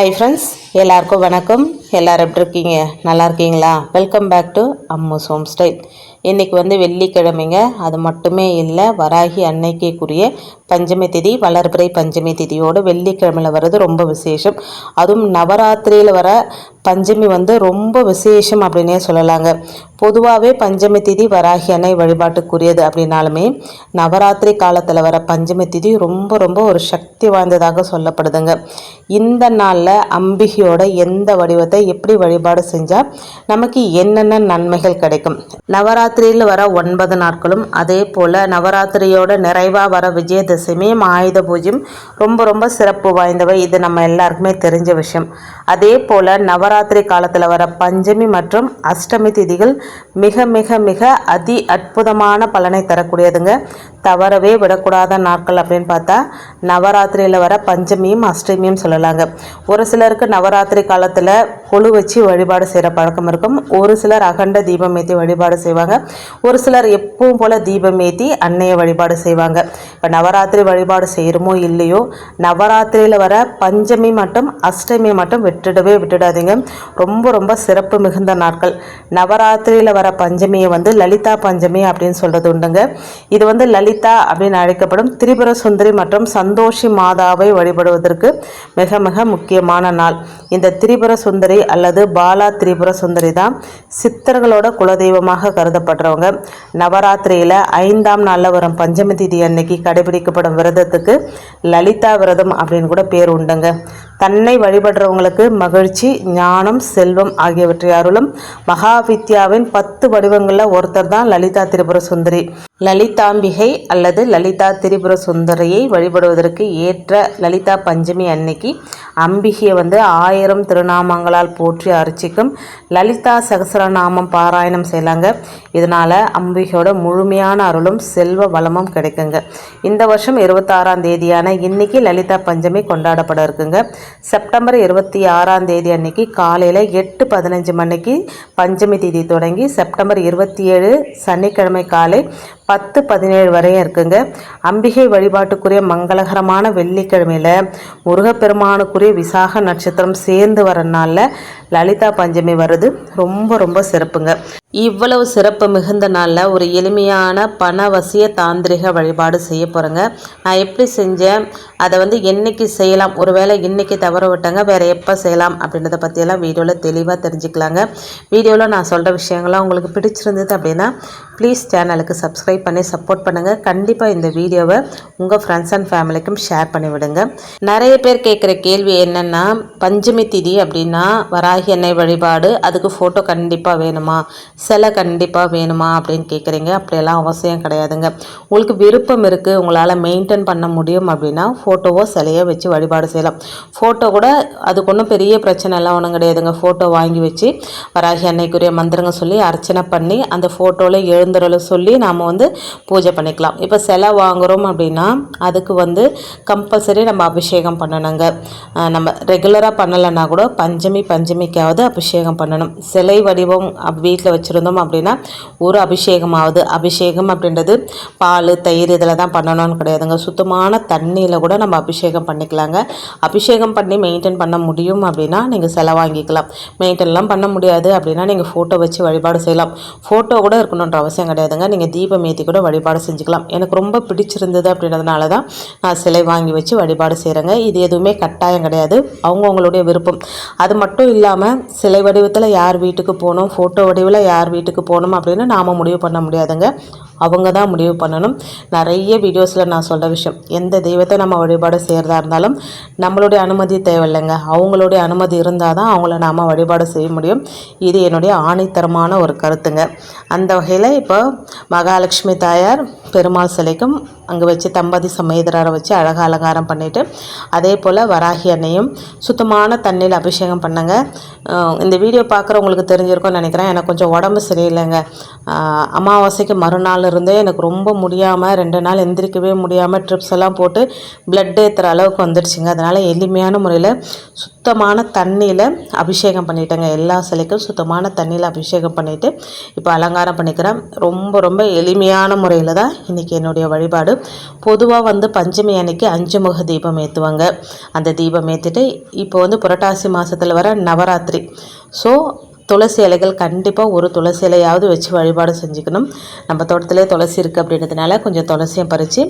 Hi friends எல்லாருக்கும் வணக்கம். எல்லாரும் எப்படி இருக்கீங்க? நல்லா இருக்கீங்களா? Welcome back to Ammu's home style இன்றைக்கி வந்து வெள்ளிக்கிழமைங்க. அது மட்டுமே இல்லை வராகி அன்னைக்குரிய பஞ்சமி திதி வளர்பிறை பஞ்சமி திதியோடு வெள்ளிக்கிழமையில் வர்றது ரொம்ப விசேஷம். அதுவும் நவராத்திரியில் வர பஞ்சமி வந்து ரொம்ப விசேஷம் அப்படின்னே சொல்லலாங்க. பொதுவாகவே பஞ்சமி திதி வராகி அன்னை வழிபாட்டுக்குரியது அப்படின்னாலுமே நவராத்திரி காலத்தில் வர பஞ்சமி திதி ரொம்ப ரொம்ப ஒரு சக்தி வாய்ந்ததாக சொல்லப்படுதுங்க. இந்த நாளில் அம்பிகையோட எந்த வடிவத்தை எப்படி வழிபாடு செஞ்சால் நமக்கு என்னென்ன நன்மைகள் கிடைக்கும்? நவராத்திரியில் வர ஒன்பது நாட்களும் அதே போல் நவராத்திரியோட நிறைவாக வர விஜயதசமியும் ஆயுத பூஜையும் ரொம்ப ரொம்ப சிறப்பு வாய்ந்தவை. இது நம்ம எல்லாருக்குமே தெரிஞ்ச விஷயம். அதே போல் நவ நவராத்திரி காலத்தில் வர பஞ்சமி மற்றும் அஷ்டமி திதிகள் மிக மிக மிக அதி அற்புதமான பலனை தரக்கூடியதுங்க. தவறவே விடக்கூடாத நாட்கள் அப்படின்னு பார்த்தா நவராத்திரியில் வர பஞ்சமியும் அஷ்டமியும் சொல்லலாங்க. ஒரு சிலருக்கு நவராத்திரி காலத்தில் கொழு வச்சு வழிபாடு செய்கிற பழக்கம் இருக்கும். ஒரு சிலர் அகண்ட தீபம் ஏற்றி வழிபாடு செய்வாங்க. ஒரு சிலர் எப்பவும் போல் தீபம் ஏற்றி அன்னைய வழிபாடு செய்வாங்க. இப்போ நவராத்திரி வழிபாடு செய்கிறோமோ இல்லையோ நவராத்திரியில் வர பஞ்சமி மட்டும் அஷ்டமி மட்டும் விட்டுடவே விட்டுடாதீங்க. ரொம்ப ரொம்ப சிறப்பு மிகுந்த நாட்கள். நவராத்திரியில் வர பஞ்சமியை வந்து லலிதா பஞ்சமி அப்படின்னு சொல்கிறது உண்டுங்க. இது வந்து லலிதா அப்படின்னு அழைக்கப்படும் திரிபுர சுந்தரி மற்றும் சந்தோஷி மாதாவை வழிபடுவதற்கு மிக மிக முக்கியமான நாள். இந்த திரிபுர சுந்தரி அல்லது பாலா திரிபுர சுந்தரி தான் சித்தர்களோட குலதெய்வமாக கருதப்படுறவங்க. நவராத்திரியில் ஐந்தாம் நாளில் வரும் பஞ்சமி திதி அன்னைக்கு கடைபிடிக்கப்படும் விரதத்துக்கு லலிதா விரதம் அப்படின்னு கூட பேர் உண்டுங்க. தன்னை வழிபடுறவங்களுக்கு மகிழ்ச்சி ஞானம் செல்வம் ஆகியவற்றை அருளும் மகாவித்யாவின் பத்து வடிவங்களில் ஒருத்தர் தான் லலிதா திரிபுர சுந்தரி லலிதாம்பிகை அல்லது லலிதா திரிபுர சுந்தரியை வழிபடுவதற்கு ஏற்ற லலிதா பஞ்சமி அன்னைக்கு அம்பிகையை வந்து ஆயிரம் திருநாமங்களால் போற்றி அர்ச்சிக்கும் லலிதா சகசரநாமம் பாராயணம் செய்யலாங்க. இதனால் அம்பிகையோட முழுமையான அருளும் செல்வ வளமும் கிடைக்குங்க. இந்த வருஷம் இருபத்தாறாம் தேதியான இன்னைக்கு லலிதா பஞ்சமி கொண்டாடப்பட இருக்குங்க. செப்டம்பர் இருபத்தி ஆறாம் தேதி அன்னைக்கு காலையில் எட்டு பதினஞ்சு மணிக்கு பஞ்சமி தேதி தொடங்கி செப்டம்பர் இருபத்தி ஏழு சனிக்கிழமை காலை பத்து பதினேழு வரையும் இருக்குங்க. அம்பிகை வழிபாட்டுக்குரிய மங்களகரமான வெள்ளிக்கிழமையில் முருகப்பெருமானுக்குரிய விசாக நட்சத்திரம் சேர்ந்து வர நாளில் லலிதா பஞ்சமி வருது ரொம்ப ரொம்ப சிறப்புங்க. இவ்வளவு சிறப்பு மிகுந்த நாளில் ஒரு எளிமையான பணவசிய தாந்திரிக வழிபாடு செய்ய போகிறேங்க நான் எப்படி செஞ்சேன்? அதை வந்து என்னைக்கு செய்யலாம்? ஒருவேளை இன்றைக்கி தவற விட்டாங்க வேறு எப்போ செய்யலாம் அப்படின்றத பற்றியெல்லாம் வீடியோவில் தெளிவாக தெரிஞ்சுக்கலாங்க. வீடியோவில் நான் சொல்கிற விஷயங்கள்லாம் உங்களுக்கு பிடிச்சிருந்தது அப்படின்னா ப்ளீஸ் சேனலுக்கு சப்ஸ்கிரைப் பண்ணி சப்போர்ட் பண்ணுங்கள் கண்டிப்பாக இந்த வீடியோவை உங்கள் ஃப்ரெண்ட்ஸ் அண்ட் ஃபேமிலிக்கும் ஷேர் பண்ணி விடுங்க. நிறைய பேர் கேட்குற கேள்வி என்னென்னா பஞ்சமி திதி அப்படின்னா வராகி எண்ணெய் வழிபாடு. அதுக்கு ஃபோட்டோ கண்டிப்பாக வேணுமா? சிலை கண்டிப்பாக வேணுமா? அப்படின்னு கேட்குறீங்க அப்படியெல்லாம் அவசியம் கிடையாதுங்க. உங்களுக்கு விருப்பம் இருக்குது உங்களால் மெயின்டைன் பண்ண முடியும் அப்படின்னா ஃபோட்டோவோ சிலையோ வச்சு வழிபாடு செய்யலாம். ஃபோட்டோ கூட அதுக்கு ஒன்றும் பெரிய பிரச்சனை எல்லாம் ஒன்றும் கிடையாதுங்க. ஃபோட்டோ வாங்கி வச்சு வராகி அன்னைக்குரிய மந்திரங்க சொல்லி அர்ச்சனை பண்ணி அந்த ஃபோட்டோவில் எழுந்துறல சொல்லி நாம் வந்து பூஜை பண்ணிக்கலாம். இப்போ சிலை வாங்குகிறோம் அப்படின்னா அதுக்கு வந்து கம்பல்சரி நம்ம அபிஷேகம் பண்ணணுங்க. நம்ம ரெகுலராக பண்ணலைன்னா கூட பஞ்சமி பஞ்சமி பஞ்சமிக்காவது அபிஷேகம் பண்ணணும். சிலை வடிவம் வீட்டில் வச்சுருந்தோம் அப்படின்னா ஒரு அபிஷேகமாவது. அபிஷேகம் அப்படின்றது பால் தயிர் இதில் தான் பண்ணணும்னு கிடையாதுங்க. சுத்தமான தண்ணியில் கூட நம்ம அபிஷேகம் பண்ணிக்கலாங்க. அபிஷேகம் பண்ணி மெயின்டைன் பண்ண முடியும் அப்படின்னா நீங்கள் சிலை வாங்கிக்கலாம். மெயின்டைன்லாம் பண்ண முடியாது அப்படின்னா நீங்கள் ஃபோட்டோ வச்சு வழிபாடு செய்யலாம். ஃபோட்டோ கூட இருக்கணுன்ற அவசியம் கிடையாதுங்க. நீங்கள் தீபம் ஏற்றி கூட வழிபாடு செஞ்சுக்கலாம். எனக்கு ரொம்ப பிடிச்சிருந்தது அப்படின்றதுனால தான் நான் சிலை வாங்கி வச்சு வழிபாடு செய்கிறேங்க இது எதுவுமே கட்டாயம் கிடையாது. அவங்கவுங்களுடைய விருப்பம். அது மட்டும் இல்லாமல் சிலை வடிவத்தில் யார் வீட்டுக்கு போகணும் ஃபோட்டோ வடிவில் யார் வீட்டுக்கு போகணும் அப்படின்னு நாம் முடிவு பண்ண முடியாதுங்க. அவங்க தான் முடிவு பண்ணணும். நிறைய வீடியோஸில் நான் சொல்கிற விஷயம் எந்த தெய்வத்தை நம்ம வழிபாடு செய்கிறதா இருந்தாலும் நம்மளுடைய அனுமதி தேவையில்லைங்க. அவங்களுடைய அனுமதி இருந்தால் தான் அவங்கள நாம் வழிபாடு செய்ய முடியும். இது என்னுடைய ஆணித்தரமான ஒரு கருத்துங்க. அந்த வகையில் இப்போ மகாலட்சுமி தாயார் பெருமாள் சிலைக்கும் அங்கே வச்சு தம்பதி சமேதரரை வச்சு அழகாக அலங்காரம் பண்ணிவிட்டு அதே போல் வராகி அன்னையும் சுத்தமான தண்ணியில் அபிஷேகம் பண்ணுங்க. இந்த வீடியோ பார்க்குறவங்களுக்கு தெரிஞ்சிருக்கும்னு நினைக்கிறேன். எனக்கு கொஞ்சம் உடம்பு சரியில்லைங்க. அமாவாசைக்கு மறுநாள் இருந்தே எனக்கு ரொம்ப முடியாமல் ரெண்டு நாள் எந்திரிக்கவே முடியாமல் ட்ரிப்ஸ் எல்லாம் போட்டு பிளட் ஏற்றுற அளவுக்கு வந்துடுச்சுங்க. அதனால் எளிமையான முறையில் சுத்தமான தண்ணியில் அபிஷேகம் பண்ணிட்டேங்க. எல்லா சிலைக்கும் சுத்தமான தண்ணியில் அபிஷேகம் பண்ணிவிட்டு இப்போ அலங்காரம் பண்ணிக்கிறேன். ரொம்ப ரொம்ப எளிமையான முறையில் தான் இன்றைக்கி என்னுடைய வழிபாடு. பொதுவாக வந்து பஞ்சமி அன்னைக்கு அஞ்சு முக தீபம் ஏற்றுவாங்க அந்த தீபம் ஏற்றிட்டு இப்போ வந்து புரட்டாசி மாதத்தில் வர நவராத்திரி. ஸோ துளசி இலைகள் கண்டிப்பாக ஒரு துளசி இலையாவது வச்சு வழிபாடு செஞ்சுக்கணும். நம்ம தோட்டத்திலே துளசி இருக்குது அப்படின்றதுனால கொஞ்சம் துளசியும் பறித்து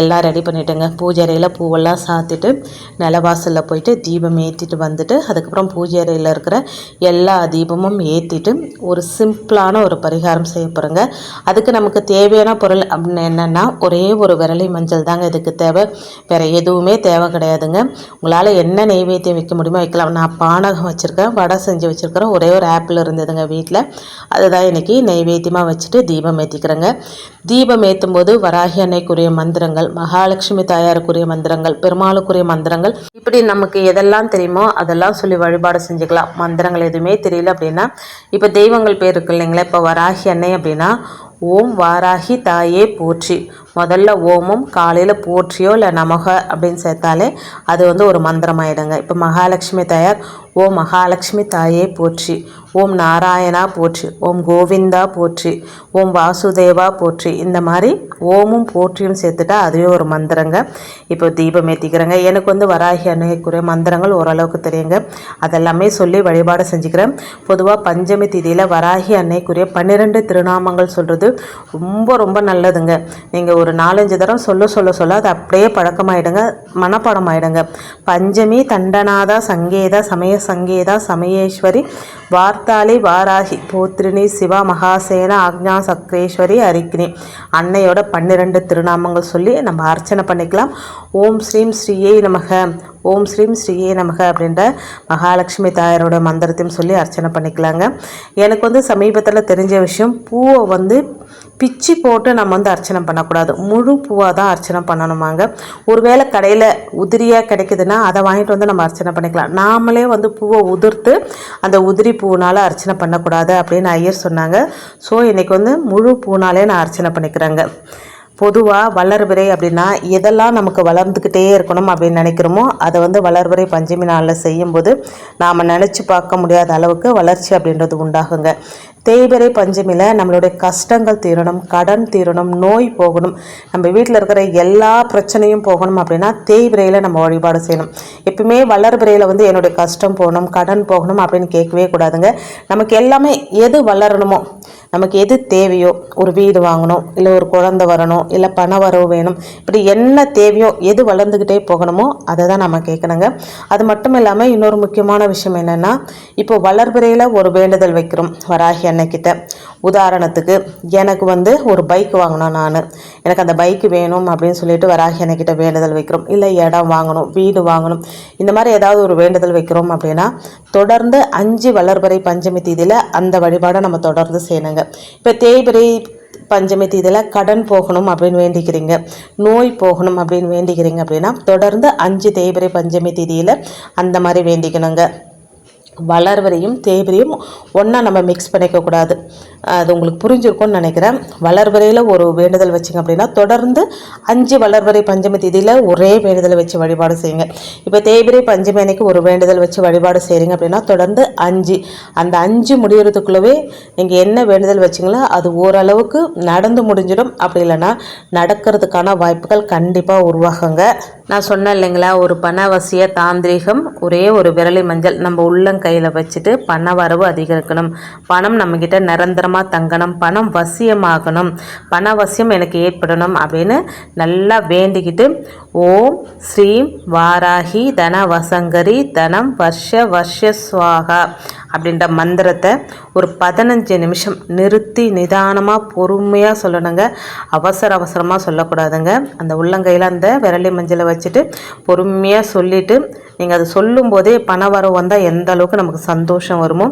எல்லாம் ரெடி பண்ணிட்டேங்க. பூஜை அறையில் பூவெல்லாம் சாத்திட்டு நிலவாசலில் போயிட்டு தீபம் ஏற்றிட்டு வந்துட்டு அதுக்கப்புறம் பூஜை அறையில் இருக்கிற எல்லா தீபமும் ஏற்றிட்டு ஒரு சிம்பிளான ஒரு பரிகாரம் செய்ய போகிறோங்க அதுக்கு நமக்கு தேவையான பொருள் அப்படின்னு என்னென்னா ஒரே ஒரு விரலி மஞ்சள் தாங்க இதுக்கு தேவை. வேறு எதுவுமே தேவை கிடையாதுங்க. உங்களால் என்ன நெய்வேத்தியம் வைக்க முடியுமோ வைக்கலாம். நான் பானகம் வச்சுருக்கேன் வடை செஞ்சு வச்சுருக்கிறேன் ஒரே ஒரு ஆப் ஆப்பிள் இருந்ததுங்க வீட்டில் அதுதான் இன்றைக்கி நைவேத்தியமாக வச்சுட்டு தீபம் ஏற்றிக்கிறேங்க தீபம் ஏற்றும் போது வராகி அன்னைக்குரிய மந்திரங்கள் மகாலட்சுமி தாயாருக்குரிய மந்திரங்கள் பெருமாளுக்குரிய மந்திரங்கள் இப்படி நமக்கு எதெல்லாம் தெரியுமோ அதெல்லாம் சொல்லி வழிபாடு செஞ்சுக்கலாம். மந்திரங்கள் எதுவுமே தெரியல அப்படின்னா இப்போ தெய்வங்கள் பேர் இருக்கு இல்லைங்களா இப்போ வராகி அன்னை அப்படின்னா ஓம் வாராகி தாயே போற்றி. முதல்ல ஓமும் காலையில் போற்றியோ இல்லை நமக அப்படின்னு சேர்த்தாலே அது வந்து ஒரு மந்திரம் ஆயிடுங்க இப்போ மகாலட்சுமி தாயார் ஓம் மகாலட்சுமி தாயே போற்றி ஓம் நாராயணா போற்றி ஓம் கோவிந்தா போற்றி ஓம் வாசுதேவா போற்றி. இந்த மாதிரி ஓமும் போற்றியும் சேர்த்துட்டா அதுவே ஒரு மந்திரங்க. இப்போ தீபம் ஏற்றிக்கிறேங்க எனக்கு வந்து வராகி அணுகக்கூடிய மந்திரங்கள் ஓரளவுக்கு தெரியுங்க. அதெல்லாமே சொல்லி வழிபாடு செஞ்சுக்கிறேன். பொதுவாக பஞ்சமி திதியில் வராகி அன்னைக்குரிய பன்னிரெண்டு திருநாமங்கள் சொல்கிறது ரொம்ப ரொம்ப நல்லதுங்க. நீங்கள் ஒரு ஒரு நாலஞ்சு தடவை சொல்ல சொல்ல சொல்ல அது அப்படியே பழக்கமாயிடுங்க மனப்பாடம் ஆயிடுங்க பஞ்சமி தண்டநாதா சங்கேதா சமய சங்கேதா சமயேஸ்வரி வார்த்தாளி வாராகி போத்ரினி சிவா மகாசேன ஆக்ஞா சக்ரேஸ்வரி அரிக்னி அன்னையோட பன்னிரெண்டு திருநாமங்கள் சொல்லி நம்ம அர்ச்சனை பண்ணிக்கலாம். ஓம் ஸ்ரீம் ஸ்ரீயே நமக ஓம் ஸ்ரீம் ஸ்ரீயே நமக அப்படின்ற மகாலட்சுமி தாயாரோட மந்திரத்தையும் சொல்லி அர்ச்சனை பண்ணிக்கலாங்க. எனக்கு வந்து சமீபத்தில் தெரிஞ்ச விஷயம் பூவை வந்து பிச்சு போட்டு நம்ம வந்து அர்ச்சனை பண்ணக்கூடாது. முழு பூவாக தான் அர்ச்சனை பண்ணணுமாங்க. ஒருவேளை கடையில் உதிரியாக கிடைக்குதுன்னா அதை வாங்கிட்டு வந்து நம்ம அர்ச்சனை பண்ணிக்கலாம். நாமளே வந்து பூவை உதிர்த்து அந்த உதிரி பூனால் அர்ச்சனை பண்ணக்கூடாது அப்படின்னு ஐயர் சொன்னாங்க. ஸோ இன்றைக்கி வந்து முழு பூனாலே நான் அர்ச்சனை பண்ணிக்கிறேங்க. பொதுவாக வளர்பிறை அப்படின்னா எதெல்லாம் நமக்கு வளர்ந்துக்கிட்டே இருக்கணும் அப்படின்னு நினைக்கிறோமோ அதை வந்து வளர்பிறை பஞ்சமி நாளில் செய்யும்போது நாம் நினச்சி பார்க்க முடியாத அளவுக்கு வளர்ச்சி அப்படின்றது உண்டாகுங்க. தேய்பிறை பஞ்சமியில் நம்மளுடைய கஷ்டங்கள் தீரணும் கடன் தீரணும் நோய் போகணும். நம்ம வீட்டில் இருக்கிற எல்லா பிரச்சனையும் போகணும் அப்படின்னா தேய்பிரையில் நம்ம வழிபாடு செய்யணும். எப்பவுமே வளர்பிறையில் வந்து என்னுடைய கஷ்டம் போகணும் கடன் போகணும் அப்படின்னு கேட்கவே கூடாதுங்க. நமக்கு எல்லாமே எது வளரணுமோ நமக்கு எது தேவையோ ஒரு வீடு வாங்கணும் இல்லை ஒரு குழந்தை வரணும் இல்லை பண வரவு வேணும் இப்படி என்ன தேவையோ எது வளர்ந்துக்கிட்டே போகணுமோ அதை தான் நம்ம கேட்கணுங்க. அது மட்டும் இல்லாமல் இன்னொரு முக்கியமான விஷயம் என்னென்னா இப்போ வளர்பிறையில் ஒரு வேண்டுதல் வைக்கிறோம் வராகி அன்னைக்கிட்ட. உதாரணத்துக்கு எனக்கு வந்து ஒரு பைக் வாங்கணும் நான். எனக்கு அந்த பைக் வேணும் அப்படின்னு சொல்லிட்டு வராகி அன்னைக்கிட்ட வேண்டுதல் வைக்கிறோம். இல்லை இடம் வாங்கணும் வீடு வாங்கணும் இந்த மாதிரி ஏதாவது ஒரு வேண்டுதல் வைக்கிறோம் அப்படின்னா தொடர்ந்து அஞ்சு வளர்பறை பஞ்சமி தீதியில் அந்த வழிபாடை நம்ம தொடர்ந்து செய்யணுங்க. இப்போ தேய்பிறை பஞ்சமி தீதியில் கடன் போகணும் அப்படின்னு வேண்டிக்கிறீங்க. நோய் போகணும் அப்படின்னு வேண்டிக்கிறீங்க அப்படின்னா தொடர்ந்து அஞ்சு தேய்பிரை பஞ்சமி தீதியில் அந்த மாதிரி வேண்டிக்கணுங்க. வளர்வரையும் தேவரையும் ஒன்றா நம்ம மிக்ஸ் பண்ணிக்கக்கூடாது அது உங்களுக்கு புரிஞ்சிருக்கும்னு நினைக்கிறேன். வளர்வரையில் ஒரு வேண்டுதல் வச்சிங்க அப்படின்னா தொடர்ந்து அஞ்சு வளர்வரை பஞ்சமி திதியில் ஒரே வேண்டுதல் வச்சு வழிபாடு செய்யுங்க. இப்போ தேய்பிரை பஞ்சமி அன்னைக்கு ஒரு வேண்டுதல் வச்சு வழிபாடு செய்கிறீங்க அப்படின்னா தொடர்ந்து அஞ்சு. அந்த அஞ்சு முடிகிறதுக்குள்ளவே நீங்கள் என்ன வேண்டுதல் வச்சிங்களோ அது ஓரளவுக்கு நடந்து முடிஞ்சிடும். அப்படி இல்லைன்னா நடக்கிறதுக்கான வாய்ப்புகள் கண்டிப்பாக உருவாகுங்க. நான் சொன்னேன் இல்லைங்களா ஒரு பணவசிய தாந்திரிகம் ஒரே ஒரு விரலி மஞ்சள் நம்ம உள்ளங்க கையில் வச்சுட்டு பண வரவு அதிகரிக்கணும். பணம் நம்மக்கிட்ட நிரந்தரமாக தங்கணும். பணம் வசியமாகணும். பண வசியம் எனக்கு ஏற்படணும் அப்படின்னு நல்லா வேண்டிக்கிட்டு ஓம் ஸ்ரீம் வாராகி தன வசங்கரி தனம் வர்ஷ வர்ஷ சுவாகா அப்படின்ற மந்திரத்தை ஒரு பதினஞ்சு நிமிஷம் நிறுத்தி நிதானமாக பொறுமையாக சொல்லணுங்க. அவசர அவசரமாக சொல்லக்கூடாதுங்க. அந்த உள்ளங்கையில் அந்த விரலி மஞ்சளை வச்சுட்டு பொறுமையாக சொல்லிவிட்டு நீங்கள் அது சொல்லும் போதே பண வரவு வந்தால் எந்த அளவுக்கு நமக்கு சந்தோஷம் வருமோ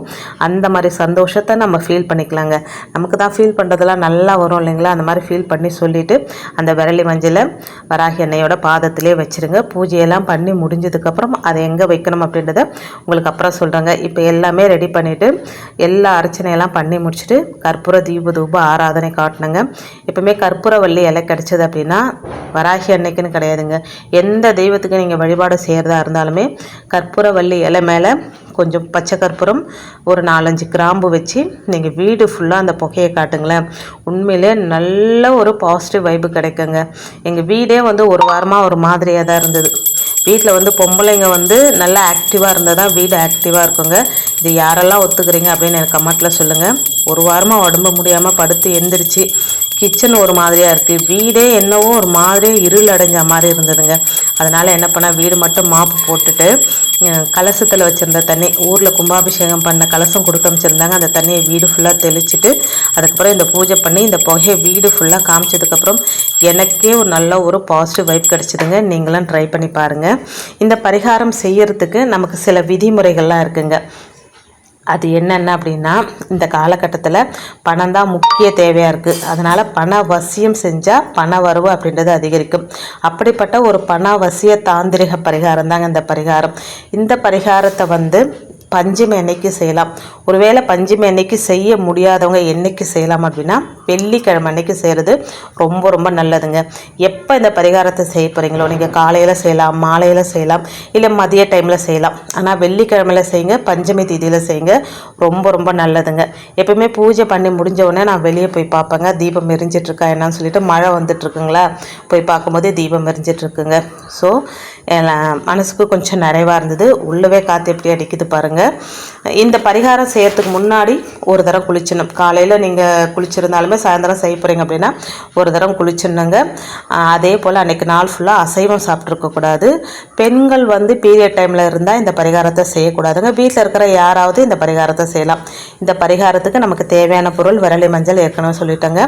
அந்த மாதிரி சந்தோஷத்தை நம்ம ஃபீல் பண்ணிக்கலாங்க. நமக்கு தான் ஃபீல் பண்ணுறதெல்லாம் நல்லா வரும் இல்லைங்களா? அந்த மாதிரி ஃபீல் பண்ணி சொல்லிவிட்டு அந்த விரலி மஞ்சளை வராகி எண்ணெயோட பாதத்திலே வச்சுருங்க. பூஜையெல்லாம் பண்ணி முடிஞ்சதுக்கப்புறம் அதை எங்கே வைக்கணும் அப்படின்றத உங்களுக்கு அப்புறம் சொல்கிறேங்க இப்போ எல்லாமே ரெடி பண்ணிவிட்டு எல்லா அர்ச்சனையெல்லாம் பண்ணி முடிச்சுட்டு கற்பூர தீப தூப ஆராதனை காட்டினங்க எப்பவுமே கற்பூரவள்ளி இலை கிடச்சிது அப்படின்னா வராகி அன்னைக்குன்னு கிடையாதுங்க. எந்த தெய்வத்துக்கு நீங்கள் வழிபாடு செய்கிறதா இருந்தாலும் கற்பூரவள்ளி இலை மேலே கொஞ்சம் பச்சை கற்பூரம் ஒரு நாலஞ்சு கிராம்பு வச்சு நீங்கள் வீடு ஃபுல்லாக அந்த புகையை காட்டுங்களேன். உண்மையிலே நல்ல ஒரு பாசிட்டிவ் வைப்பு கிடைக்குங்க. எங்கள் வீடே வந்து ஒரு வாரமாக ஒரு மாதிரியாக தான் இருந்தது. வீட்டில் வந்து பொம்பளைங்க வந்து நல்லா ஆக்டிவாக இருந்தால் தான் வீடு ஆக்டிவாக இருக்குங்க. இது யாரெல்லாம் ஒத்துக்கிறீங்க அப்படின்னு எனக்கு கமெண்ட்டில் சொல்லுங்கள் ஒரு வாரமாக உடம்பு முடியாமல் படுத்து எந்திரிச்சு கிச்சன் ஒரு மாதிரியாக இருக்குது வீடே என்னவோ ஒரு மாதிரியே இருள் அடைஞ்ச மாதிரி இருந்ததுங்க. அதனால் என்ன பண்ணால் வீடு மட்டும் மாப்பு போட்டுட்டு கலசத்தில் வச்சுருந்த தண்ணி ஊரில் கும்பாபிஷேகம் பண்ண கலசம் கொடுத்து அமைச்சிருந்தாங்க அந்த தண்ணியை வீடு ஃபுல்லாக தெளிச்சுட்டு அதுக்கப்புறம் இந்த பூஜை பண்ணி இந்த புகையை வீடு ஃபுல்லாக காமிச்சதுக்கப்புறம் எனக்கே ஒரு நல்ல ஒரு பாசிட்டிவ் வைப் கிடச்சிதுங்க. நீங்களும் ட்ரை பண்ணி பாருங்கள் இந்த பரிகாரம் செய்யறதுக்கு நமக்கு சில விதிமுறைகள்லாம் இருக்குங்க. அது என்னென்ன அப்படின்னா இந்த காலகட்டத்தில் பணம் தான் முக்கிய தேவையாக இருக்குது அதனால் பண வசியம் செஞ்சால் பண வரவு அப்படின்றது அதிகரிக்கும். அப்படிப்பட்ட ஒரு பண வசிய தாந்திரிக பரிகாரம் தாங்க இந்த பரிகாரம். இந்த பரிகாரத்தை வந்து பஞ்சமி அன்னைக்கு செய்யலாம்? ஒருவேளை பஞ்சமி அன்னைக்கு செய்ய முடியாதவங்க என்னைக்கு செய்யலாம் அப்படின்னா வெள்ளிக்கிழமை அன்னைக்கு செய்கிறது ரொம்ப ரொம்ப நல்லதுங்க. எப்போ இந்த பரிகாரத்தை செய்ய போகிறீங்களோ நீங்கள் காலையில் செய்யலாம் மாலையில் செய்யலாம் இல்லை மதிய டைமில் செய்யலாம். ஆனால் வெள்ளிக்கிழமையில் செய்யுங்க பஞ்சமி தேதியில் செய்யுங்க ரொம்ப ரொம்ப நல்லதுங்க. எப்பவுமே பூஜை பண்ணி முடிஞ்ச உடனே நான் வெளியே போய் பார்ப்பேங்க. தீபம் எரிஞ்சிட்ருக்கா என்னன்னு சொல்லிட்டு மழை வந்துட்டுருக்குங்களா? போய் பார்க்கும்போதே தீபம் எரிஞ்சிட்ருக்குங்க ஸோ மனசுக்கு கொஞ்சம் நிறைவாக இருந்தது. உள்ளவே காற்று எப்படி அடிக்குது பாருங்கள் இந்த பரிகாரம் செய்யறதுக்கு முன்னாடி ஒரு தரம் குளிச்சிடணும். காலையில் நீங்கள் குளிச்சிருந்தாலுமே சாயந்தரம் செய்ய போகிறீங்க அப்படின்னா ஒரு தரம் குளிச்சிடணுங்க. அதே போல் அன்றைக்கி நாள் ஃபுல்லாக அசைவம் சாப்பிட்ருக்கக்கூடாது பெண்கள் வந்து பீரியட் டைமில் இருந்தால் இந்த பரிகாரத்தை செய்யக்கூடாதுங்க. வீட்டில் இருக்கிற யாராவது இந்த பரிகாரத்தை செய்யலாம். இந்த பரிகாரத்துக்கு நமக்கு தேவையான பொருள் விரலி மஞ்சள் ஏற்கனவே சொல்லிட்டோங்க.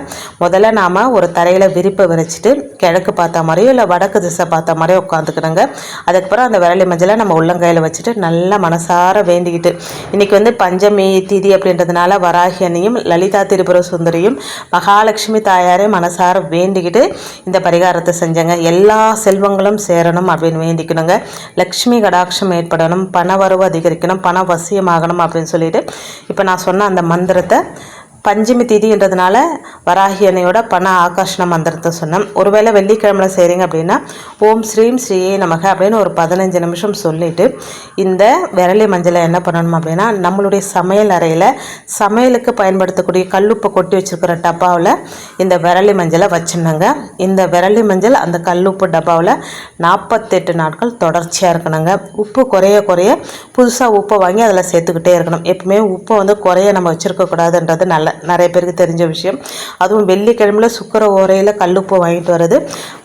முதல்ல நாம் ஒரு தரையில் விரிப்பை விரிச்சிட்டு கிழக்கு பார்த்த மாதிரியோ இல்லை வடக்கு திசை பார்த்த மாதிரியோ உட்காந்துக்கணுங்க அதுக்கப்புறம் அந்த விரலி மஞ்சளை நம்ம உள்ளங்கையில் வச்சுட்டு நல்லா மனசார வேண்டிக்கிட்டு. இன்றைக்கி வந்து பஞ்சமி திதி அப்படின்றதுனால வராகி அண்ணியும் லலிதா திரிபுர சுந்தரியும் மகாலட்சுமி தாயாரையும் மனசார வேண்டிக்கிட்டு இந்த பரிகாரத்தை செஞ்சங்க. எல்லா செல்வங்களும் சேரணும் அப்படின்னு வேண்டிக்கணுங்க. லக்ஷ்மி கடாட்சம் ஏற்படணும் பண வரவு அதிகரிக்கணும் பண வசியமாகணும் அப்படின்னு சொல்லிட்டு இப்போ நான் சொன்ன அந்த மந்திரத்தை பஞ்சமி திதின்றதுனால வராகி அன்னையோட பண ஆகாஷண மந்திரத்தை சொன்னேன் ஒருவேளை வெள்ளிக்கிழமை செய்கிறீங்க அப்படின்னா ஓம் ஸ்ரீம் ஸ்ரீயே நமக அப்படின்னு ஒரு பதினஞ்சு நிமிஷம் சொல்லிவிட்டு இந்த விரலி மஞ்சளை என்ன பண்ணணும் அப்படின்னா நம்மளுடைய சமையல் அறையில் சமையலுக்கு பயன்படுத்தக்கூடிய கல்லுப்பை கொட்டி வச்சுருக்கிற டப்பாவில் இந்த விரலி மஞ்சளை வச்சிடணுங்க. இந்த விரலி மஞ்சள் அந்த கல்லுப்பு டப்பாவில் நாற்பத்தெட்டு நாட்கள் தொடர்ச்சியாக இருக்கணுங்க. உப்பு குறைய குறைய புதுசாக உப்பை வாங்கி அதில் சேர்த்துக்கிட்டே இருக்கணும். எப்பவுமே உப்பை வந்து குறைய நம்ம வச்சுருக்கக்கூடாதுன்றது நல்ல நிறைய பேருக்கு தெரிஞ்ச விஷயம். அதுவும் வெள்ளிக்கிழமையில் சுக்கர ஓரையில் கல்லுப்பு வாங்கிட்டு வர்றது.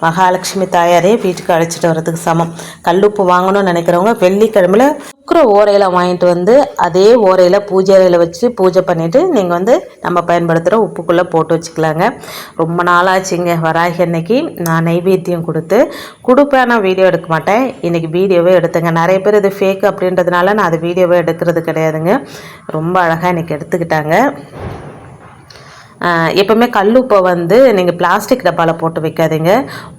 மகாலட்சுமி தாயாரே வீட்டுக்கு அழைச்சிட்டு வர்றதுக்கு சமம். கல்லுப்பு வாங்கணும்னு நினைக்கிறவங்க வெள்ளிக்கிழமையில் சுக்கர ஓரையில் வாங்கிட்டு வந்து அதே ஓரையில் பூஜை அறையில் வச்சு பூஜை பண்ணிவிட்டு நீங்கள் வந்து நம்ம பயன்படுத்துகிற உப்புக்குள்ளே போட்டு வச்சுக்கலாங்க. ரொம்ப நாளாச்சுங்க. வராகி அன்னைக்கு நான் நைவேத்தியம் கொடுத்து கொடுப்பேன். நான் வீடியோ எடுக்க மாட்டேன். இன்றைக்கி வீடியோவே எடுத்துங்க. நிறைய பேர் இது ஃபேக் அப்படின்றதுனால நான் அது வீடியோவே எடுக்கிறது கிடையாதுங்க. ரொம்ப அழகாக இன்றைக்கி எடுத்துக்கிட்டாங்க. எப்போவுமே உப்பை வந்து நீங்கள் பிளாஸ்டிக் டப்பாவில் போட்டு வைக்காதீங்க.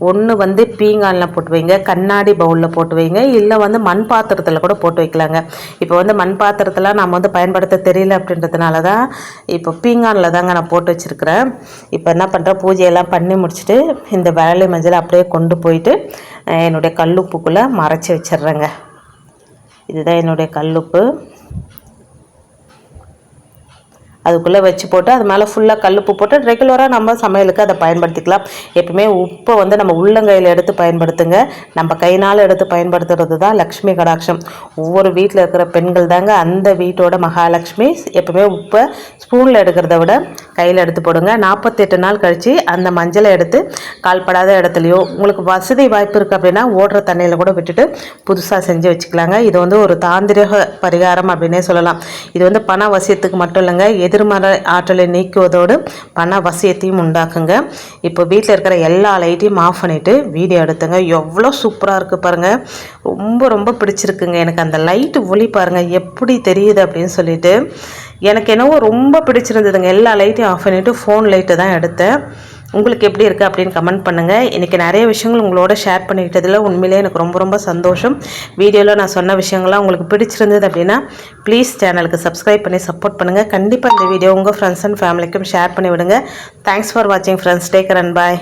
ஒன்று வந்து பீங்கானில் போட்டு வைங்க கண்ணாடி பவுலில் போட்டு வைங்க இல்லை வந்து மண் பாத்திரத்தில் கூட போட்டு வைக்கலாங்க. இப்போ வந்து மண் பாத்திரத்தில் நம்ம வந்து பயன்படுத்த தெரியல அப்படின்றதுனால தான் இப்போ பீங்கானில் தாங்க நான் போட்டு வச்சுருக்கிறேன். இப்போ என்ன பண்ணுறேன் பூஜையெல்லாம் பண்ணி முடிச்சுட்டு இந்த வேலை மஞ்சள் அப்படியே கொண்டு போயிட்டு என்னுடைய கல்லுப்புக்குள்ளே மறைச்சி வச்சிட்றேங்க. இதுதான் என்னுடைய கல்லுப்பு அதுக்குள்ளே வச்சு போட்டு அது மேலே ஃபுல்லாக கல்லுப்பு போட்டு ரெகுலராக நம்ம சமையலுக்கு அதை பயன்படுத்திக்கலாம். எப்பவுமே உப்பை வந்து நம்ம உள்ளங்கையில் எடுத்து பயன்படுத்துங்க. நம்ம கைனால் எடுத்து பயன்படுத்துறது தான் லக்ஷ்மி கடாட்சம். ஒவ்வொரு வீட்டில் இருக்கிற பெண்கள் தாங்க அந்த வீட்டோட மகாலட்சுமி எப்பவுமே உப்பை ஸ்பூனில் எடுக்கிறத விட கையில் எடுத்து போடுங்க. நாற்பத்தெட்டு நாள் கழித்து அந்த மஞ்சளை எடுத்து கால்படாத இடத்துலையோ உங்களுக்கு வசதி வாய்ப்பு இருக்குது அப்படின்னா ஓடுற தண்ணியில் கூட விட்டுட்டு புதுசாக செஞ்சு வச்சுக்கலாங்க. இது வந்து ஒரு தாந்திரிக பரிகாரம் அப்படின்னே சொல்லலாம். இது வந்து பண வசியத்துக்கு மட்டும் இல்லைங்க. எதிர்மறை ஆற்றலை நீக்குவதோடு பண வசியத்தையும் உண்டாக்குங்க. இப்போ வீட்டில் இருக்கிற எல்லா லைட்டையும் ஆஃப் பண்ணிவிட்டு வீடியோ எடுத்துங்க. எவ்வளோ சூப்பராக இருக்குது பாருங்கள் ரொம்ப ரொம்ப பிடிச்சிருக்குங்க. எனக்கு அந்த லைட்டு ஒளி பாருங்கள் எப்படி தெரியுது அப்படின்னு சொல்லிட்டு. எனக்கு என்னவோ ரொம்ப பிடிச்சிருந்ததுங்க. எல்லா லைட்டையும் ஆஃப் பண்ணிவிட்டு ஃபோன் லைட்டு தான் எடுத்தேன். உங்களுக்கு எப்படி இருக்குது அப்படின்னு கமெண்ட் பண்ணுங்கள் இன்றைக்கி நிறைய விஷயங்கள் உங்களோட ஷேர் பண்ணிக்கிட்டதில் உண்மையிலே எனக்கு ரொம்ப ரொம்ப சந்தோஷம். வீடியோவில் நான் சொன்ன விஷயங்கள்லாம் உங்களுக்கு பிடிச்சிருந்தது அப்படின்னா ப்ளீஸ் சேனலுக்கு சப்ஸ்கிரைப் பண்ணி சப்போர்ட் பண்ணுங்கள் கண்டிப்பாக இந்த வீடியோ உங்கள் ஃப்ரெண்ட்ஸ் அண்ட் ஃபேமிலிக்கும் ஷேர் பண்ணி விடுங்க தேங்க்ஸ் ஃபார் வாட்சிங் friends take care and bye